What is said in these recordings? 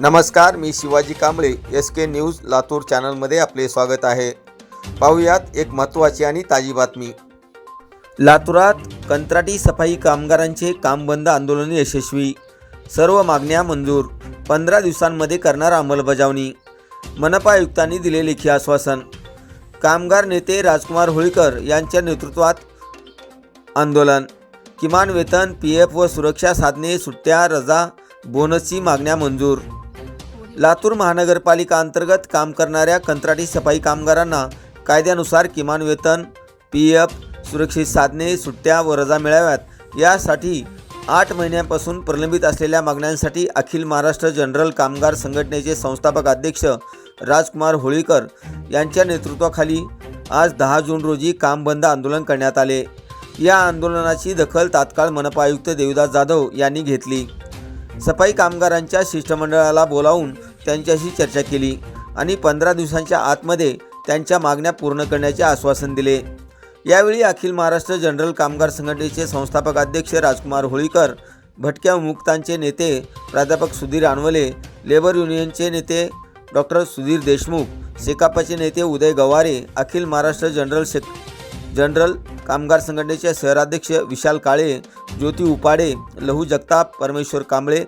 नमस्कार मी Shivaji Kamble S K news Latur चॅनलमध्ये आपले स्वागत आहे. पाहूयात एक महत्त्वाची आणि ताजी बातमी. लातूरात कंत्राटी सफाई कामगारांचे काम बंद आंदोलन यशस्वी. सर्व मागण्या मंजूर. पंधरा दिवसांमध्ये करणार अंमलबजावणी. मनपा आयुक्तांनी दिले लेखी आश्वासन. कामगार नेते राजकुमार होळीकर यांच्या नेतृत्वात आंदोलन. किमान वेतन पी एफ व सुरक्षा साधने सुट्ट्या रजा बोनसची मागण्या मंजूर. लातूर महानगरपालिका अंतर्गत काम करणाऱ्या कंत्राटी सफाई कामगारांना कायद्यानुसार किमान वेतन पी एफ सुरक्षित साधने सुट्ट्या व रजा मिळाव्यात. यासाठी आठ महिन्यांपासून प्रलंबित असलेल्या मागण्यांसाठी अखिल महाराष्ट्र जनरल कामगार संघटनेचे संस्थापक अध्यक्ष राजकुमार होळीकर यांच्या नेतृत्वाखाली आज दहा जून रोजी काम बंद आंदोलन करण्यात आले. या आंदोलनाची दखल तात्काळ मनपा आयुक्त देवदास जाधव यांनी घेतली. सफाई कामगारांच्या शिष्टमंडळाला बोलावून त्यांच्याशी चर्चा केली आणि पंधरा दिवसांच्या आतमध्ये त्यांच्या मागण्या पूर्ण करण्याचे आश्वासन दिले. यावेळी अखिल महाराष्ट्र जनरल कामगार संघटनेचे संस्थापक अध्यक्ष राजकुमार होळीकर भटक्या मुक्तांचे नेते प्राध्यापक सुधीर आणवले लेबर युनियनचे नेते डॉक्टर सुधीर देशमुख सेकापाचे नेते उदय गवारे अखिल महाराष्ट्र जनरल शेक जनरल कामगार संघटनेचे शहराध्यक्ष विशाल काळे ज्योती उपाडे लहू जगताप परमेश्वर कांबळे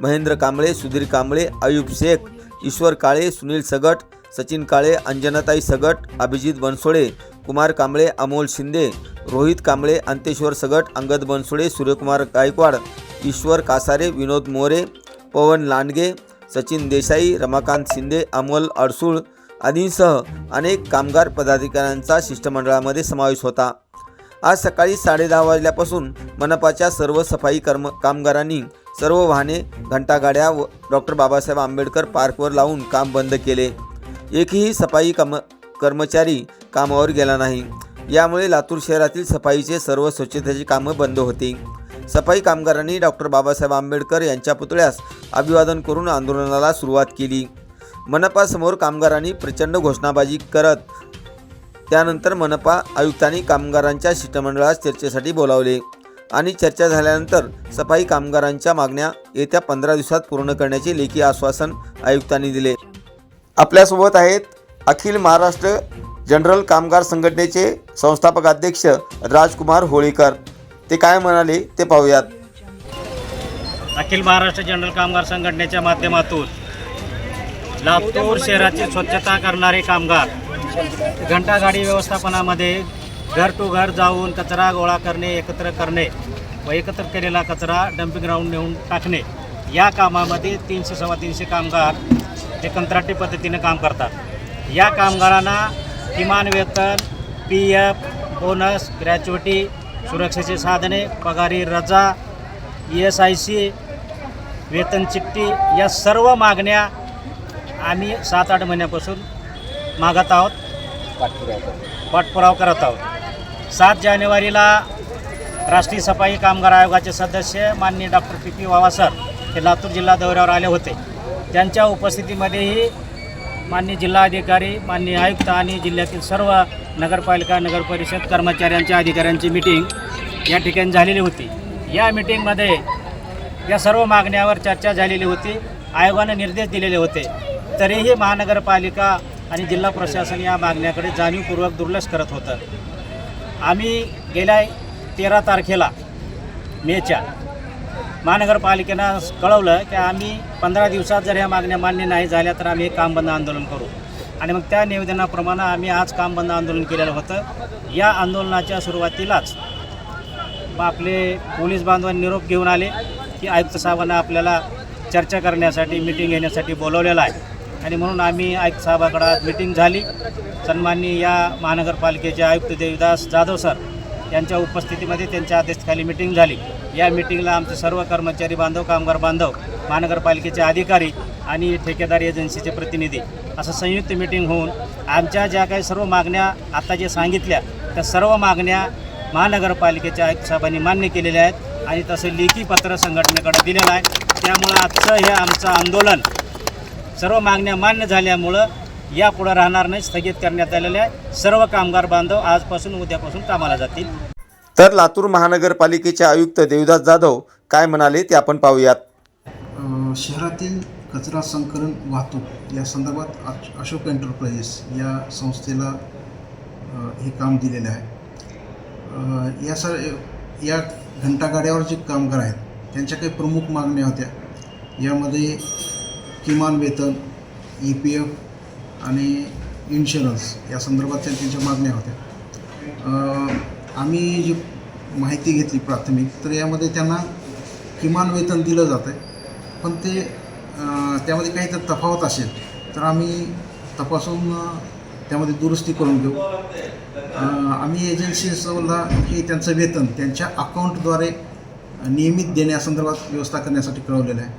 महेंद्र कांबळे सुधीर कांबळे आयुब शेख ईश्वर काळे सुनील सगट सचिन काळे अंजनाताई सगट अभिजित बनसोडे कुमार कांबळे अमोल शिंदे रोहित कांबळे अंतेश्वर सगट अंगद बनसोडे सूर्यकुमार गायकवाड ईश्वर कासारे विनोद मोरे पवन लांडगे सचिन देसाई रमाकांत शिंदे अमोल अडसूळ आदींसह अनेक कामगार पदाधिकाऱ्यांचा शिष्टमंडळामध्ये समावेश होता. आज सकाळी साडेदहा वाजल्यापासून मनपाच्या सर्व सफाई कर्म कामगारांनी सर्व वाहने घंटागाड्या व डॉक्टर बाबासाहेब आंबेडकर पार्कवर लावून काम बंद केले. एकही सफाई कम कर्मचारी कामावर गेला नाही. यामुळे लातूर शहरातील सफाईचे सर्व स्वच्छतेची कामं बंद होती. सफाई कामगारांनी डॉक्टर बाबासाहेब आंबेडकर यांच्या पुतळ्यास अभिवादन करून आंदोलनाला सुरुवात केली. मनपासमोर कामगारांनी प्रचंड घोषणाबाजी करत त्यानंतर मनपा आयुक्तांनी कामगारांच्या शिष्टमंडळास चर्चेसाठी बोलावले. आणि चर्चा झाल्यानंतर सफाई कामगारांच्या मागण्या येत्या पंधरा दिवसात पूर्ण करण्याचे लेखी आश्वासन आयुक्तांनी दिले. आपल्यासोबत आहेत अखिल महाराष्ट्र जनरल कामगार संघटनेचे संस्थापक अध्यक्ष राजकुमार होळीकर. ते काय म्हणाले ते पाहूयात. अखिल महाराष्ट्र जनरल कामगार संघटनेच्या माध्यमातून लातूर शहराची स्वच्छता करणारे कामगार घंटागाडी व्यवस्थापनामध्ये घर टू घर जाऊन कचरा गोळा करणे एकत्र करणे व एकत्र केलेला कचरा डम्पिंग ग्राउंड नेऊन टाकणे. या कामामध्ये तीनशे सव्वा तीनशे कामगार हे कंत्राटी पद्धतीने काम करतात. या कामगारांना किमान वेतन पी एफ बोनस ग्रॅच्युटी सुरक्षेचे साधने पगारी रजा ई एस आय सी वेतन चिठ्ठी या सर्व मागण्या आम्ही सात आठ महिन्यापासून मागत आहोत. पाठपुरावा करत आहोत. सात जानेवारीला राष्ट्रीय सफाई कामगार आयोगाचे सदस्य माननीय doctor P P Wawa sir हे लातूर जिल्हा दौऱ्यावर आले होते. त्यांच्या उपस्थितीमध्येही माननीय जिल्हाधिकारी माननीय आयुक्त आणि जिल्ह्यातील सर्व नगरपालिका नगरपरिषद कर्मचाऱ्यांच्या अधिकाऱ्यांची मिटिंग या ठिकाणी झालेली होती. या मिटिंगमध्ये या सर्व मागण्यावर चर्चा झालेली होती. आयोगाने निर्देश दिलेले होते. तरीही महानगरपालिका आणि जिल्हा प्रशासन या मागण्याकडे जाणीवपूर्वक दुर्लक्ष करत होतं. आम्ही गेल्या तेरा तारखेला मेच्या. महानगरपालिकेनं कळवलं की आम्ही पंधरा दिवसात जर ह्या मागण्या मान्य नाही झाल्या तर आम्ही एक काम बंद आंदोलन करू. आणि मग त्या निवेदनाप्रमाणे आम्ही आज काम बंद आंदोलन केलेलं होतं. या आंदोलनाच्या सुरुवातीलाच आपले पोलीस बांधवांनी निरोप घेऊन आले की आयुक्त साहेबांना आपल्याला चर्चा करण्यासाठी मिटिंग घेण्यासाठी बोलवलेलं आहे. आणि म्हणून आम्ही आयुक्त साहेबाकडं आज मिटिंग झाली. सन्माननीय या महानगरपालिकेचे आयुक्त देवीदास जाधव सर यांच्या उपस्थितीमध्ये त्यांच्या अध्यक्षतेखाली मिटिंग झाली. या मिटिंगला आमचे सर्व कर्मचारी बांधव कामगार बांधव महानगरपालिकेचे अधिकारी आणि ठेकेदार एजन्सीचे प्रतिनिधी असं संयुक्त मिटिंग होऊन आमच्या ज्या काही सर्व मागण्या आता जे सांगितल्या त्या सर्व मागण्या महानगरपालिकेच्या आयुक्त साहेबांनी मान्य केलेल्या आहेत आणि तसं लेखी पत्र संघटनेकडे दिलेलं आहे. त्यामुळं आजचं हे आमचं आंदोलन सर्व मागण्या मान्य झाल्यामुळं यापुढं राहणार नाही स्थगित करण्यात आलेले आहे. सर्व कामगार बांधव आजपासून उद्यापासून कामाला जातील. तर लातूर महानगरपालिकेचे आयुक्त देवदास जाधव काय म्हणाले ते आपण पाहूयात. शहरातील कचरा संकलन वाहतूक या संदर्भात अश- अशोक एंटरप्राइजेस या संस्थेला हे काम दिलेलं आहे. या सर या घंटागाड्यावर जे कामगार आहेत त्यांच्या काही प्रमुख मागण्या होत्या. यामध्ये किमान वेतन ई पी एफ आणि इन्शुरन्स या संदर्भात त्यांच्या मागण्या होत्या. आम्ही जी माहिती घेतली प्राथमिक तर यामध्ये त्यांना किमान वेतन दिलं जातं आहे पण ते त्यामध्ये काही तर तफावत असेल तर आम्ही तपासून त्यामध्ये दुरुस्ती करून घेऊ. आम्ही एजन्सीसला हे त्यांचं वेतन त्यांच्या अकाउंटद्वारे नियमित देण्यासंदर्भात व्यवस्था करण्यासाठी कळवलेलं आहे.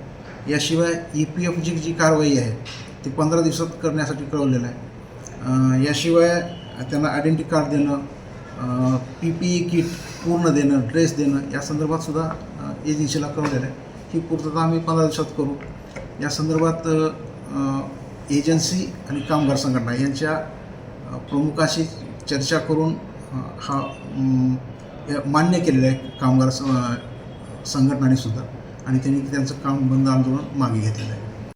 याशिवाय ई पी एफ जी जी कारवाई आहे ती पंधरा दिवसात करण्यासाठी कळवलेलं आहे. याशिवाय त्यांना आयडेंटी कार्ड देणं पी पी ई किट पूर्ण देणं ड्रेस देणं या संदर्भात सुद्धा एजन्सीला कळवलेलं आहे. ही पूर्तता आम्ही पंधरा दिवसात करू. या संदर्भात एजन्सी आणि कामगार संघटना यांच्या प्रमुखाशी चर्चा करून हा हे मान्य केलेलं आहे कामगार स- आणि त्यांनी त्यांचं काम बंद आंदोलन मागे घेतलेलं आहे.